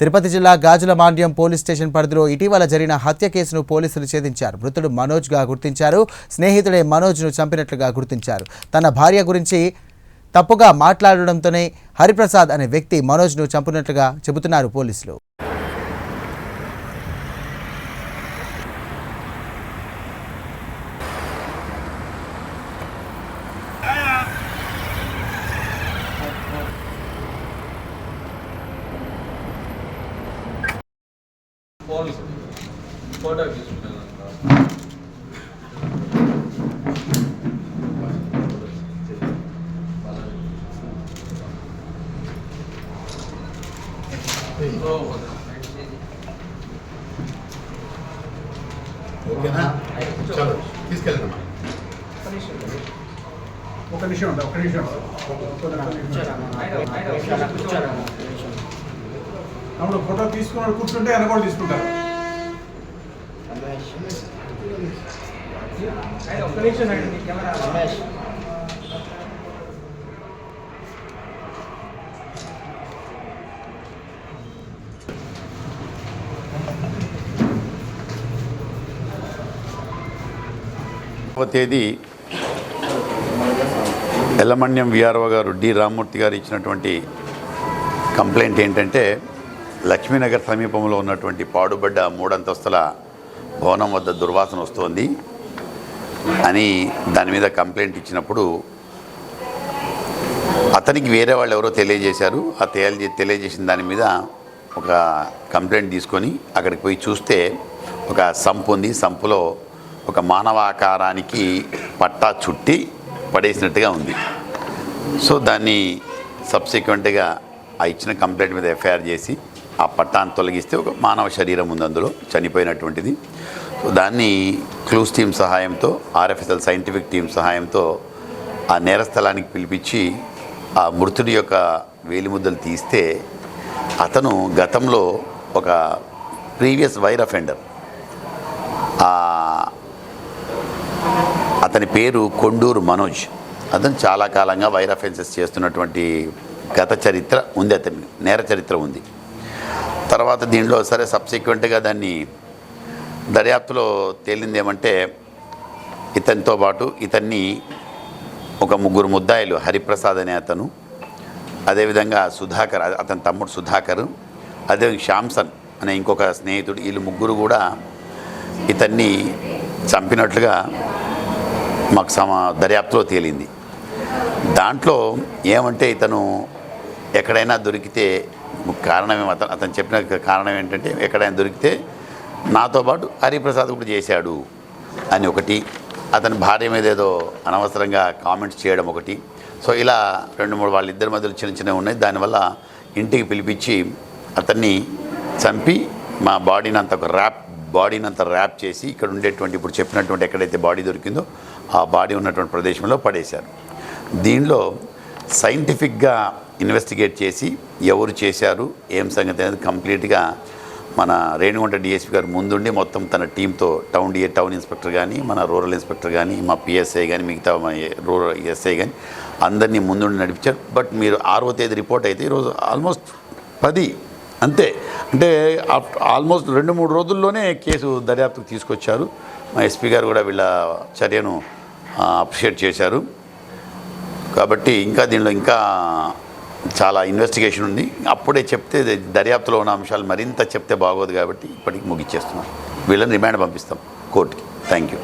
తిరుపతి జిల్లా గాజుల Mandyam police station పరిధిలో ఇటీవల జరిగిన హత్య కేసును పోలీసులు ఛేదించారు. మృతుడు మనోజ్గా గుర్తించారు. స్నేహితుడే మనోజ్ను చంపినట్లుగా గుర్తించారు. తన భార్య గురించి తప్పుగా మాట్లాడడంతోనే హరిప్రసాద్ అనే వ్యక్తి మనోజ్ను చంపినట్లుగా చెబుతున్నారు పోలీసులు. ఫోన్ ఫోటో తీసుకుంటాను. ఓకేనా? చలో తీసుకెళ్తామా ఒక నిమిషం ఉందా ఒక నిమిషం అప్పుడు ఫోటో తీసుకున్నాడు కూర్చుంటే ఆయన కూడా తీసుకుంటారు. తేదీ ఎల్లమణ్యం విఆర్ఓ గారు డి రామ్మూర్తి గారు ఇచ్చినటువంటి కంప్లైంట్ ఏంటంటే లక్ష్మీనగర్ సమీపంలో ఉన్నటువంటి పాడుబడ్డ మూడంతస్తుల భవనం వద్ద దుర్వాసన వస్తోంది అని దాని మీద కంప్లైంట్ ఇచ్చినప్పుడు అతనికి వేరే వాళ్ళు ఎవరో తెలియజేశారు. ఆ తెలియ తెలియజేసిన దాని మీద ఒక కంప్లైంట్ తీసుకొని అక్కడికి పోయి చూస్తే ఒక సంపు ఉంది. సంపులో ఒక మానవాకారానికి పట్టా చుట్టి పడేసినట్టుగా ఉంది. సో దాన్ని సబ్సిక్వెంట్గా ఆ ఇచ్చిన కంప్లైంట్ మీద ఎఫ్ఐఆర్ చేసి ఆ పట్టాన్ని తొలగిస్తే ఒక మానవ శరీరం ఉంది అందులో చనిపోయినటువంటిది. సో దాన్ని క్లూస్ టీం సహాయంతో ఆర్ఎఫ్ఎస్ఎల్ సైంటిఫిక్ టీం సహాయంతో ఆ నేర స్థలానికి పిలిపించి ఆ మృతుడి యొక్క వేలిముద్దలు తీస్తే అతను గతంలో ఒక ప్రీవియస్ వైర్ అఫెండర్. అతని పేరు కొండూరు మనోజ్. అతను చాలా కాలంగా వైర్ అఫెన్సెస్ చేస్తున్నటువంటి గత చరిత్ర ఉంది అతని నేర చరిత్ర ఉంది. తర్వాత దీనిలో సరే సబ్సిక్వెంట్గా దాన్ని దర్యాప్తులో తేలింది ఏమంటే ఇతనితో పాటు ఇతన్ని ఒక ముగ్గురు ముద్దాయిలు హరిప్రసాద్ అనే అతను అదేవిధంగా సుధాకర్ అతని తమ్ముడు సుధాకర్ అదే శాంసన్ అనే ఇంకొక స్నేహితుడు వీళ్ళు ముగ్గురు కూడా ఇతన్ని చంపినట్లుగా మాకు సమ దర్యాప్తులో తేలింది. దాంట్లో ఏమంటే ఇతను ఎక్కడైనా దొరికితే కారణం అతను అతను చెప్పిన కారణం ఏంటంటే ఎక్కడైనా దొరికితే నాతో పాటు హరిప్రసాద్ కూడా చేశాడు అని ఒకటి అతని భార్య మీద ఏదో అనవసరంగా కామెంట్స్ చేయడం ఒకటి. సో ఇలా రెండు మూడు వాళ్ళిద్దరి మధ్యలో చిన్న చిన్నవి ఉన్నాయి. దానివల్ల ఇంటికి పిలిపించి అతన్ని చంపి మా బాడీని అంత ఒక ర్యాప్ బాడీని అంత ర్యాప్ చేసి ఇక్కడ ఉండేటువంటి ఇప్పుడు చెప్పినటువంటి ఎక్కడైతే బాడీ దొరికిందో ఆ బాడీ ఉన్నటువంటి ప్రదేశంలో పడేశారు. దీనిలో సైంటిఫిక్గా ఇన్వెస్టిగేట్ చేసి ఎవరు చేశారు ఏం సంగతి అనేది కంప్లీట్గా మన రేణిగుంట డిఎస్పీ గారు ముందుండి మొత్తం తన టీంతో టౌన్ డిఏ టౌన్ ఇన్స్పెక్టర్ కానీ మన రూరల్ ఇన్స్పెక్టర్ కానీ మా పిఎస్ఐ కానీ మిగతా మా రూరల్ ఎస్ఐ కానీ అందరినీ ముందుండి నడిపించారు. బట్ మీరు ఆరో తేదీ రిపోర్ట్ అయితే ఈరోజు ఆల్మోస్ట్ పది అంతే. అంటే ఆల్మోస్ట్ రెండు మూడు రోజుల్లోనే కేసు దర్యాప్తుకు తీసుకొచ్చారు. మా ఎస్పీ గారు కూడా వీళ్ళ చర్యను అప్రిషియేట్ చేశారు. కాబట్టి ఇంకా దీనిలో ఇంకా చాలా ఇన్వెస్టిగేషన్ ఉంది. అప్పుడే చెప్తే దర్యాప్తులో ఉన్న అంశాలు మరింత చెప్తే బాగోదు కాబట్టి ఇప్పటికి ముగిచ్చేస్తున్నాం. వీళ్ళని రిమాండ్ పంపిస్తాం కోర్టుకి. Thank you